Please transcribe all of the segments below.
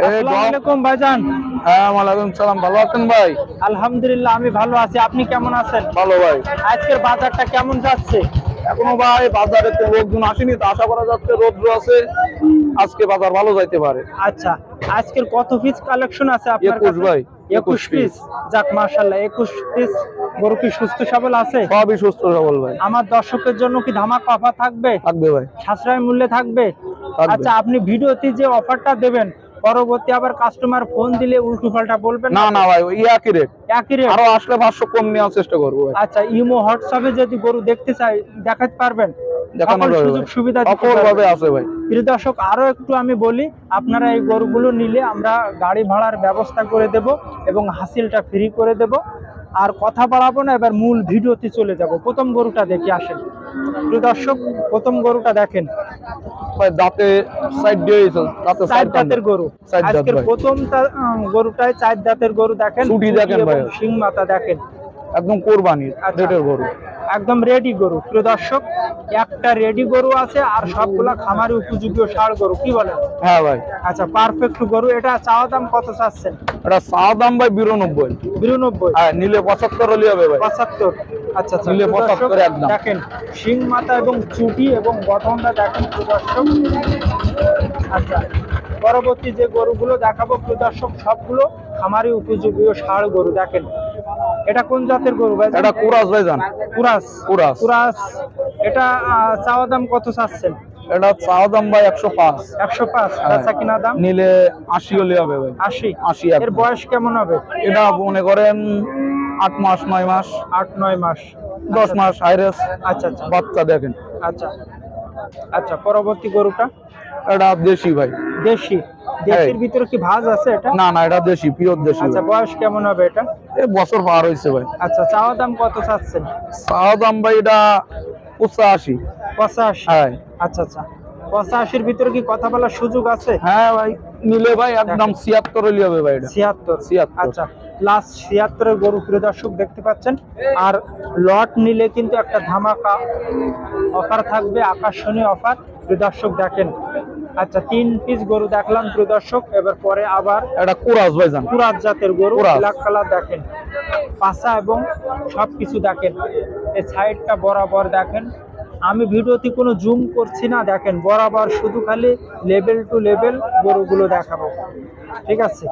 ভাইজান। হ্যাঁ ওয়ালাইকুম সালাম। ভালো আছেন ভাই? আলহামদুলিল্লাহ আমি ভালো আছি। আপনি কেমন আছেন? ভালো ভাই। আজকের বাজারটা কেমন যাচ্ছে? এখনও ভাই বাজারে তো লোকজন আসেনি তো আশা করা যাচ্ছে রোদ্র আছে। আজকে বাজার ভালো যাইতে পারে। আচ্ছা আজকের কত পিস কালেকশন আছে আপনার? ভাই, পিস যাক পিস গরু কি সুস্থ সবল আছে? সবই সুস্থ সবল ভাই। আমার দর্শকের জন্য কি ধামাকা অফার থাকবে? থাকবে ভাই। সাশ্রয় মূল্যে থাকবে? থাকবে। আচ্ছা আপনি ভিডিওতে যে অফারটা দেবেন পরবর্তী আবার কাস্টমার ফোন দিলে উল্টো পাল্টা বলবেন না না? ভাই ওই একই রেট একই রেট আরও আসলে পাঁচশো কম নেওয়ার চেষ্টা করব আচ্ছা ইমো হোয়াটসঅ্যাপে যদি গরু দেখতে চাই দেখাতে পারবেন। দর্শক আরও একটু আমি বলি আপনারা এই গরুগুলো নিলে আমরা গাড়ি ভাড়ার ব্যবস্থা করে দেব এবং হাসিলটা ফ্রি করে দেব। আর কথা বাড়াবো না এবার মূল ভিডিওতে চলে যাব। প্রথম গরুটা দেখে আসেন। দর্শক প্রথম গরুটা দেখেন। দাঁতে সাইড দিয়ে দাঁতে চার সাইড দাঁতের গরু। আজকের। প্রথম গরুটায় চার দাঁতের গরু দেখেন। সিং দেখেন সিং। মাথা দেখেন। একদম কোরবানির আচ্ছা। গরু। একদম রেডি গরু। প্রিয় দর্শক একটা রেডি গরু আছে আর সবগুলা খামারে উপযোগী ষাড় গরু কি বলেন? হ্যাঁ ভাই। আচ্ছা পারফেক্ট গরু এটা চাওয়া দাম কত চাচ্ছেন? এটা চাওয়া দাম ভাই বিরানব্বই। বিরানব্বই? হ্যাঁ নিলে পঁচাত্তর হলে হবে ভাই। পঁচাত্তর। আচ্ছা আচ্ছা। নিলে প্রিয় দর্শক, 75 একদম। দেখেন শিং মাথা এবং চুটি এবং গঠনটা দেখেন প্রিয় দর্শক। আচ্ছা পরবর্তী যে গরুগুলো দেখাবো প্রিয় দর্শক সবগুলো উপযোগী ষাড় গরু দেখেন। এটা কোন জাতের গরু ভাই এটা কুরাস কুরাস। কুরাস। কুরাস। এটা চাওয়া দাম কত চাচ্ছেন? এটা চা দাম ভাই একশো পাঁচ। একশো পাঁচ। বেচা কিনা দাম? নিলে আশি হলে হবে ভাই। আশি। আশি এর বয়স কেমন হবে? এটা মনে করেন আট মাস নয় মাস? আট নয় মাস। দশ মাস হাইরেস আচ্ছা আচ্ছা। বাচ্চা দেখেন। আচ্ছা। আচ্ছা পরবর্তী গরুটা? এটা দেশি ভাই। দেশি। দেশির ভিতরে কি ভাজ আছে এটা? না না এটা দেশি পিওর দেশি আচ্ছা বয়স কেমন হবে এটা? এই বছর পার হয়েছে ভাই। আচ্ছা চাওয়া দাম কত চাচ্ছেন? চা দাম ভাই এটা পঁচাশি। পঁচাশি। হ্যাঁ। আচ্ছা আচ্ছা। পঁচাশির ভিতরে কি কথা বলার সুযোগ আছে? হ্যাঁ ভাই নিলে ভাই একদম ছিয়াত্তর হলে হবে ভাই ছিয়াত্তর। ছিয়াত্তর। আচ্ছা লাস্ট ছিয়াত্তরের গরু প্রিয় দর্শক দেখতে পাচ্ছেন। আর লট নিলে কিন্তু একটা ধামাকা অফার থাকবে আকর্ষণীয় অফার প্রিয় দর্শক দেখেন। আচ্ছা তিন পিস গরু দেখলাম প্রিয় দর্শক এবার পরে আবার এটা কুরাস ভাই যান পুরাত জাতের গরু ব্ল্যাক কালার দেখেন। পাশা এবং সবকিছু দেখেন। এই সাইডটা বরাবর দেখেন। আমি ভিডিওতে কোনো জুম করছি না দেখেন বরাবর শুধু খালি লেভেল টু লেভেল গরুগুলো দেখাবো। ঠিক আছে?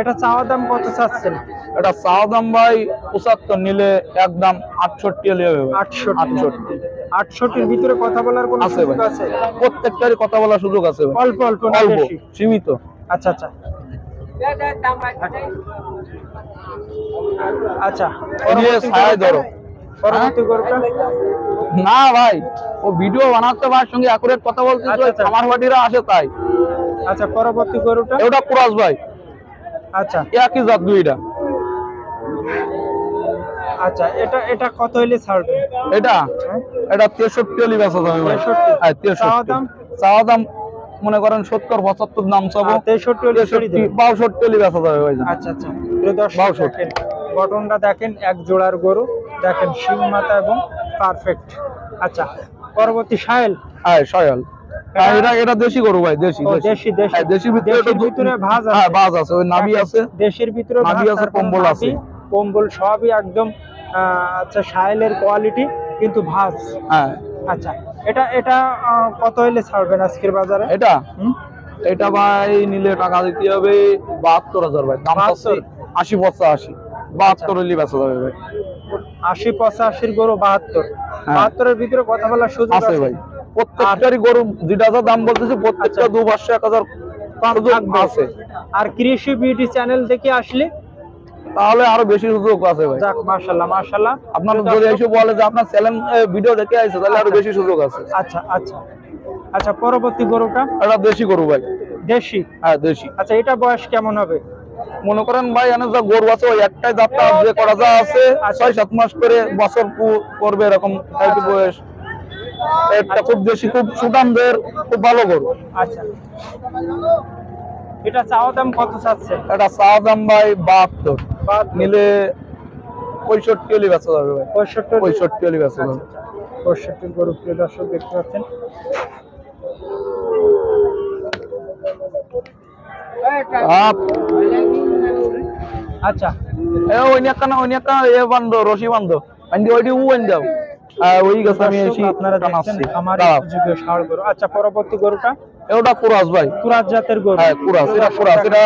এটা চাওয়া দাম কত চাচ্ছেন? এটা চা দাম ভাই পঁচাত্তর নিলে একদম আটষট্টি হলে আটষট্টি। আটষট্টি। আটষট্টির ভিতরে কথা বলার কোনো আছে আছে? প্রত্যেকটারই কথা বলার সুযোগ আছে অল্প অল্প অল্প বেশি? সীমিত। আচ্ছা আচ্ছা। আচ্ছা। ধরো। পরবর্তী গরুটা না ভাই ও ভিডিও বানাতে ভাই সঙ্গে অ্যাকুরেট কথা বলতে আচ্ছা, আচ্ছা। আমার বাড়িরা আসে তাই। আচ্ছা পরবর্তী গরুটা? এটা কুরাস ভাই। আচ্ছা। একই জাত দুইটা। আচ্ছা এটা এটা কত হইলে ছাড়বে? এটা? হ্যাঁ? এটা তেষট্টি হলে বেচা যাবে ভাই। 63? হ্যাঁ চাওয়া দাম? চাওয়া দাম মনে করেন সত্তর পঁচাত্তর দাম চাবো আর তেষট্টি হলে বেচা যাবে ভাই আচ্ছা আচ্ছা। গঠনটা দেখেন এক জোড়ার গরু। দেখেন শিং মাথা এবং পারফেক্ট আচ্ছা পরবর্তী সাহেল হ্যাঁ সয়াল হ্যাঁ, এটা এটা দেশি গরু ভাই দেশি দেশি, দেশি। হ্যাঁ, ভিতরে ভিতরে ভাঁজ আছে। হ্যাঁ ভাজ আছে ওই নাভি আছে। দেশের ভিতরে নাভি আছে, কম্বল আছে। কম্বল সবই একদম আচ্ছা সাহেলের কোয়ালিটি কিন্তু ভাজ। হ্যাঁ। আচ্ছা এটা এটা কত হইলে ছাড়বেন আজকের বাজারে? এটা? এটা ভাই নিলে টাকা দিতে হবে বাহাত্তর হাজার ভাই দাম আছে 72? আশি পঁচাশি। বাহাত্তর হলে বেচা যাবে ভাই। আশি পঁচাশির গরু বাহাত্তর। হ্যাঁ। বাহাত্তরের ভিতরে কথা বলার সুযোগ আছে ভাই। প্রত্যেকটারই গরু যা দাম বলতেছে প্রত্যেকটা আচ্ছা। দু পাঁচশো এক হাজার আছে। আর কৃষি বিউটি চ্যানেল থেকে আসলে? তাহলে আরও বেশি সুযোগ আছে ভাই। যাক আপনার যদি এসে বলে যে আপনার চ্যানেল ভিডিও দেখে আইছে তাহলে আরও বেশি সুযোগ আছে। আচ্ছা আচ্ছা। আচ্ছা পরবর্তী গরুটা? এটা দেশি গরু ভাই। দেশি? হ্যাঁ দেশি। আচ্ছা এটা বয়স কেমন হবে? মনে করেন ভাই এনে যা গরু আছে ওই একটাই যাত্রা যে করা যা আছে ছয় সাত মাস করে বছর করবে এরকম বয়স। একটা খুব বেশি খুব সুটামদের খুব ভালো গরু। আচ্ছা। এটা চাওয়া দাম কত চাচ্ছে? এটা চা দাম ভাই বাহাত্তর। নিলে পঁয়ষট্টি হলে বেচা যাবে ভাই। পঁয়ষট্টি পঁয়ষট্টি হলে বেচা যাবে। পঁয়ষট্টি গরু প্রিয় দর্শক দেখতে পাচ্ছেন। আপ। আচ্ছা। এ ওই নিয়ে কানা ওই নিয়ে কানা এ বান্ধ রশি বান্ধ। আন্দি ওইটি উ আন ওই গেছে আমি এসি আপনারা টানাচ্ছি আমার দাঁড়াও। উপযোগী গরু। আচ্ছা পরবর্তী গরুটা? এটা কুরাস ভাই। কুরাজ জাতের গরু। হ্যাঁ কুরাস। এটা কুরাস এটা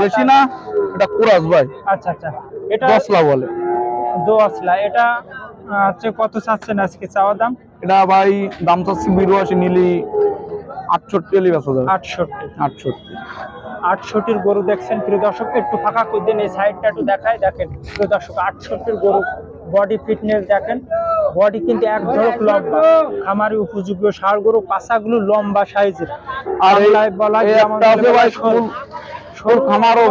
দেশি না? এটা কুরাস ভাই। আচ্ছা আচ্ছা। এটা দশলা বলে। দোয়াশলা এটা আহ, কত চাচ্ছেন আজকে চাওয়া দাম? এটা ভাই দাম চাচ্ছি বিরুয়াশি নিলি আটষট্টি এলি বেচা যাবে। আটষট্টি। আটষট্টি। আটষট্টির গরু দেখছেন। প্রিয় দর্শক একটু ফাঁকা করে দিন এই সাইডটা একটু দেখাই। দেখেন প্রিয় দর্শক আটষট্টির গরু বডি ফিটনেস দেখেন। বডি কিন্তু এক ধরক লম্বা খামারি উপযোগী ষাড় গরু পাশাগুলো লম্বা সাইজের। আর এই বলা সরু। খামারও।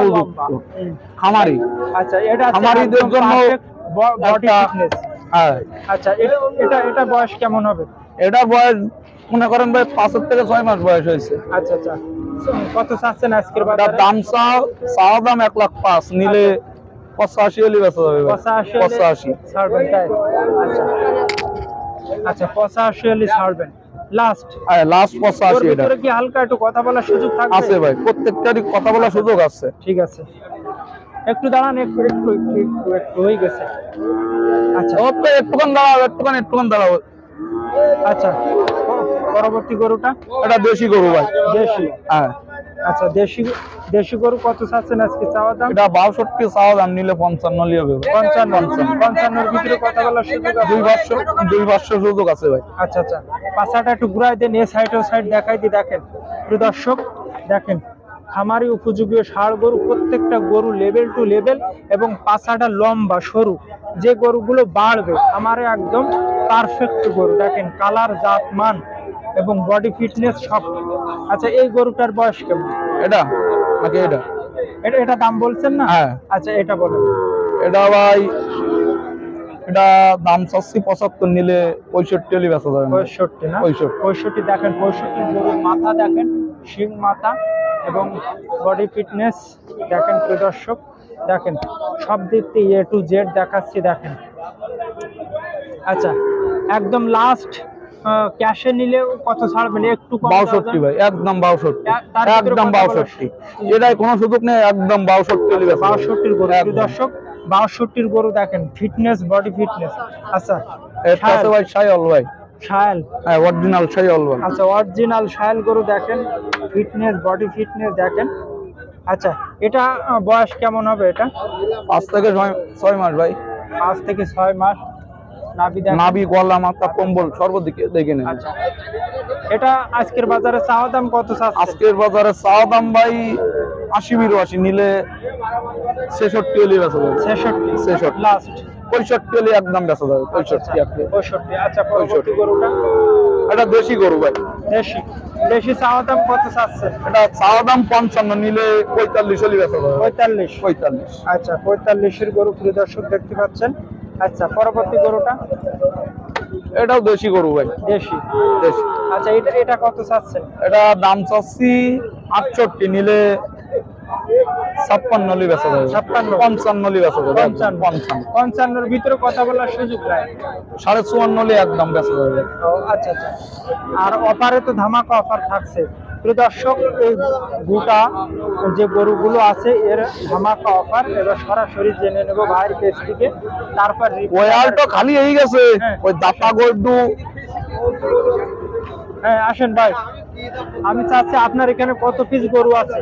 খামারি। আচ্ছা এটা খামারিদের জন্য perfect ব- body একটা- fitness। হ্যাঁ। আচ্ছা এটা এটা বয়স কেমন হবে? এটা বয়স মনে করেন ভাই পাঁচের থেকে ছয় মাস বয়স হয়েছে। আচ্ছা আচ্ছা। কত চাচ্ছেন আজকের বাজারে? দাম চাও চাওয়া দাম এক লাখ পাঁচ নিলে পঁচাশি বেচা যাবে পঁচাশি পঁচাশি। ছাড়বেন তাই? আচ্ছা। আচ্ছা পঁচাশি হলে ছাড়বেন। লাস্ট লাস্ট পঁচাশি এটা। কি হালকা একটু কথা বলার সুযোগ থাকবে? আছে ভাই প্রত্যেকটারই কথা বলার সুযোগ আছে। ঠিক আছে। একটু দাঁড়ান একটু একটু একটু একটু হয়ে গেছে। আচ্ছা। ওকে একটুখান দাঁড়াও একটুখান একটুখান দাঁড়াও। আচ্ছা। পরবর্তী গরুটা? এটা দেশি গরু ভাই। দেশি? হ্যাঁ। আচ্ছা দেশি দেশি গরু কত চাচ্ছেন আজকে চাওয়া দাম? এটা বাষট্টি চাওয়া দাম নিলে পঞ্চান্ন লিয়ে হবে পঞ্চান্ন পঞ্চান্নর ভিতরে কথা বলার সুযোগ আছে? দুই বছর দুই বছর সুযোগ আছে ভাই। আচ্ছা আচ্ছা। পাশাটা একটু ঘুরাই দেন এ সাইড ও সাইড দেখাই দিয়ে দেখেন। প্রিয় দর্শক দেখেন খামারি উপযোগী ষাড় গরু প্রত্যেকটা গরু লেভেল টু লেভেল এবং পাছাটা লম্বা সরু। যে গরুগুলো বাড়বে আমারে একদম পারফেক্ট গরু। দেখেন কালার জাত মান এবং বডি ফিটনেস সব। আচ্ছা এই গরুটার বয়স কেমন? এটা? নাকি এটা। এটা এটা দাম বলছেন না? হ্যাঁ। আচ্ছা এটা বলেন। এটা ভাই এটা দাম চাচ্ছি পঁচাত্তর নিলে পঁয়ষট্টি হলে বেচা যাবে। পঁয়ষট্টি না? পঁয়ষট্টি। পঁয়ষট্টি দেখেন পঁয়ষট্টি গরুর মাথা দেখেন শিং মাথা এবং বডি ফিটনেস দেখেন প্রিয় দর্শক দেখেন সব দিক থেকে এ টু জেড দেখাচ্ছি দেখেন। আচ্ছা একদম লাস্ট ক্যাশে নিলে কত ছাড়বেন একটু বাষট্টি? ভাই একদম বাষট্টি একদম বাষট্টি। এটাই কোনো সুযোগ নেই একদম বাষট্টি। বাষট্টির গরু। দর্শক বাষট্টির গরু দেখেন ফিটনেস বডি ফিটনেস আচ্ছা ভাই সাইল ভাই। সায়াল হ্যাঁ অরিজিনাল সাইল ভাই। আচ্ছা অরিজিনাল সায়াল গরু দেখেন ফিটনেস বডি ফিটনেস দেখেন। আচ্ছা এটা বয়স কেমন হবে এটা? পাঁচ থেকে ছয় ছয় মাস ভাই। পাঁচ থেকে ছয় মাস। নাভি নাবি গলা মাথা কম্বল সর্বদিকে দেখে নেন। আচ্ছা। এটা আজকের বাজারে চাওয়া দাম কত আজকের বাজারে চাওয়া দাম ভাই আশি বিরাশি নিলে ছেষট্টি হলে বেচা যাবে। ছেষট্টি। ছেষট্টি। লাস্ট পঁয়ষট্টি হলে একদম বেচা যাবে পঁয়ষট্টি আপনি। পঁয়ষট্টি। আচ্ছা পরবর্তী গরুটা? এটা দেশি গরু ভাই। দেশি। দেশি চাওয়া দাম কত চাচ্ছে এটা চাওয়া দাম পঞ্চান্ন নিলে পঁয়তাল্লিশ হলে বেচা যাবে। পঁয়তাল্লিশ। পঁয়তাল্লিশ। আচ্ছা পঁয়তাল্লিশের গরু প্রিয় দর্শক দেখতে পাচ্ছেন। আচ্ছা পরবর্তী গরুটা? এটাও দেশি গরু ভাই। দেশি। দেশি। আচ্ছা এটা এটা কত চাচ্ছেন? এটা দাম চাচ্ছি আটষট্টি নিলে ছাপ্পান্ন হলে বেচা যাবে। ছাপ্পান্ন। পঞ্চান্ন হলে বেচা যাবে। পঞ্চান্ন। পঞ্চান্ন। পঞ্চান্নর ভিতরে কথা বলার সুযোগ নাই। সাড়ে চুয়ান্ন একদম বেচা যাবে। আচ্ছা আচ্ছা। আর অফারে তো ধামাকা অফার থাকছে। প্রিয় দর্শক এই গোটা যে গরুগুলো আছে এর ধামাকা অফার এবার সরাসরি জেনে নেব ভাইয়ের পেজ থেকে। তারপর তো খালি হয়ে গেছে। হ্যাঁ। ওই দাপা গড্ডু হ্যাঁ আসেন ভাই। আমি চাচ্ছি আপনার এখানে কত পিস গরু আছে?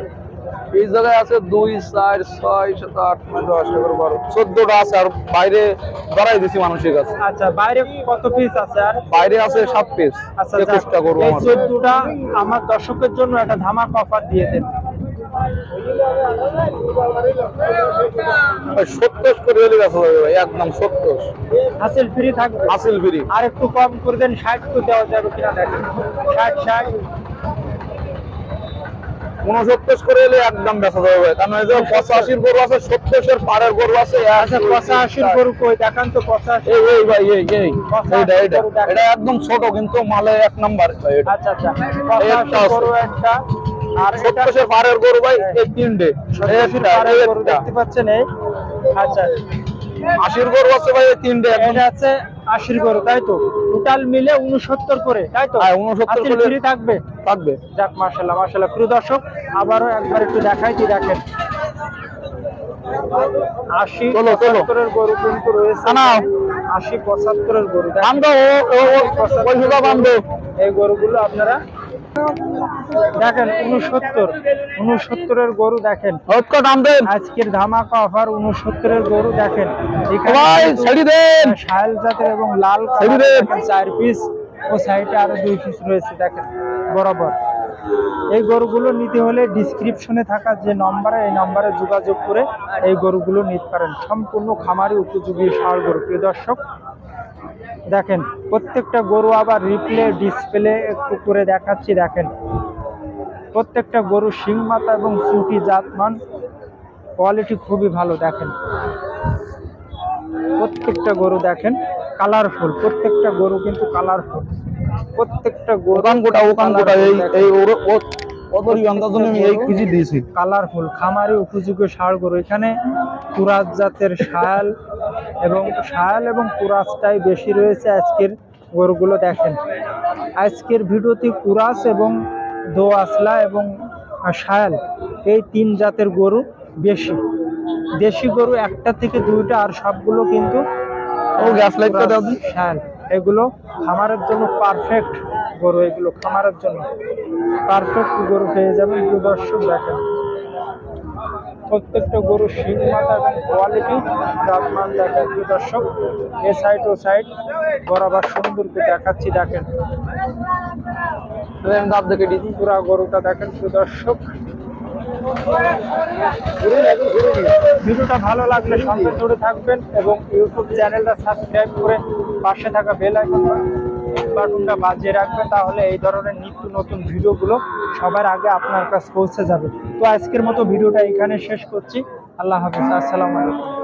এই জায়গায় আছে দুই চার ছয় সাত আট নয় দশ এগারো বারো চোদ্দটা আছে আর বাইরে ধরাই দিছি মানুষের কাছে। আচ্ছা বাইরে কত পিস আছে আর? বাইরে আছে সাত পিস আচ্ছা একুশটা গরু এই আমার। চোদ্দটা আমার দর্শকের জন্য একটা ধামাকা অফার দিয়ে দেন। সত্তর করে হলে বেচা যাবে ভাই একদম সত্তর। হাসিল ফ্রি থাকবে? আসিল ফিরি আর একটু কম করে দেন ষাট তো দেওয়া যাবে কিনা দেখেন। ষাট ষাট। উনসত্তর করে এলে একদম বেচা যাবে এই যে পঁচাশির গরু আছে সত্তরের পাড়ের গরু আছে আচ্ছা পঁচাশির গরু কই? দেখান তো পঁচাশি। এই ভাই এই এই। পঁচাশি এইটা এইটা এটা একদম ছোট কিন্তু মালে এক নাম্বার আচ্ছা আচ্ছা। গরু একটা। আর সত্তরের পাড়ের গরু ভাই এই তিনটে। পাড়ের এই একটা। দেখতে পাচ্ছেন এই। আচ্ছা। আশির গরু আছে ভাই এই তিনটে। এটা আছে আশির গরু তাই তো? টোটাল মিলে উনসত্তর করে তাই তো? উনসত্তর করে। থাকবে? থাকবে। যাক মার্শাল্লাহ মার্শাল্লাহ প্রিয় দর্শক আবারও একবার একটু দেখাই কি দেখেন? আশি। পঁচাত্তরের গরু কিন্তু রয়েছে। আশি পঁচাত্তরের গরু এই গরুগুলো আপনারা দেখেন উনসত্তর উনসত্তরের গরু দেখেন। আজকের ধামাকা অফার উনসত্তরের গরু দেখেন। শায়াল জাতের এবং লাল চার পিস ও সাইডে আরও দুই পিস রয়েছে দেখেন বরাবর। এই গরুগুলো নিতে হলে ডিসক্রিপশনে থাকা যে নম্বরে এই নম্বরে যোগাযোগ করে এই গরুগুলো নিতে পারেন। সম্পূর্ণ খামারি উপযোগী সার গরু। প্রিয় দর্শক দেখেন প্রত্যেকটা গরু আবার রিপ্লে ডিসপ্লে একটু করে দেখাচ্ছি দেখেন। প্রত্যেকটা গরু শিং মাথা এবং চুটি জাতমান কোয়ালিটি খুবই ভালো দেখেন। প্রত্যেকটা গরু দেখেন কালারফুল প্রত্যেকটা গরু কিন্তু কালারফুল প্রত্যেকটা গরু গোটা ওখান গোটা এই এই ওর ও- ওদেরই আমি এই কেজি দিয়েছি। কালারফুল খামারে উপযোগী ষাঁড় গরু। এখানে কুরাজ জাতের শায়াল এবং শায়াল এবং কুরাসটাই বেশি রয়েছে আজকের গরুগুলো দেখেন। আজকের ভিডিওতে কুরাস এবং দোয়াসলা এবং শায়াল এই তিন জাতের গরু বেশি। দেশি গরু একটা থেকে দুইটা আর সবগুলো কিন্তু। শায়াল এগুলো খামারের জন্য পারফেক্ট গরু এগুলো খামারের জন্য পারফেক্ট গরু পেয়ে যাবেন। দর্শক দেখেন প্রত্যেকটা গরু শিং মাথা এবং কোয়ালিটি জাতমান দেখেন দর্শক, এ সাইড ও সাইড বরাবর সুন্দর করে দেখাচ্ছি, দেখেন। গরুটা দেখেন ভিডিওটা ভালো লাগলে থাকবেন এবং ইউটিউব চ্যানেলটা সাবস্ক্রাইব করে পাশে থাকা রাখবেন, তাহলে এই ধরনের নিত্য নতুন ভিডিওগুলো সবার আগে আপনার কাছে পৌঁছে যাবে। তো আজকের মতো ভিডিওটা এখানে শেষ করছি। আল্লাহ হাফিজ, আসসালামু আলাইকুম।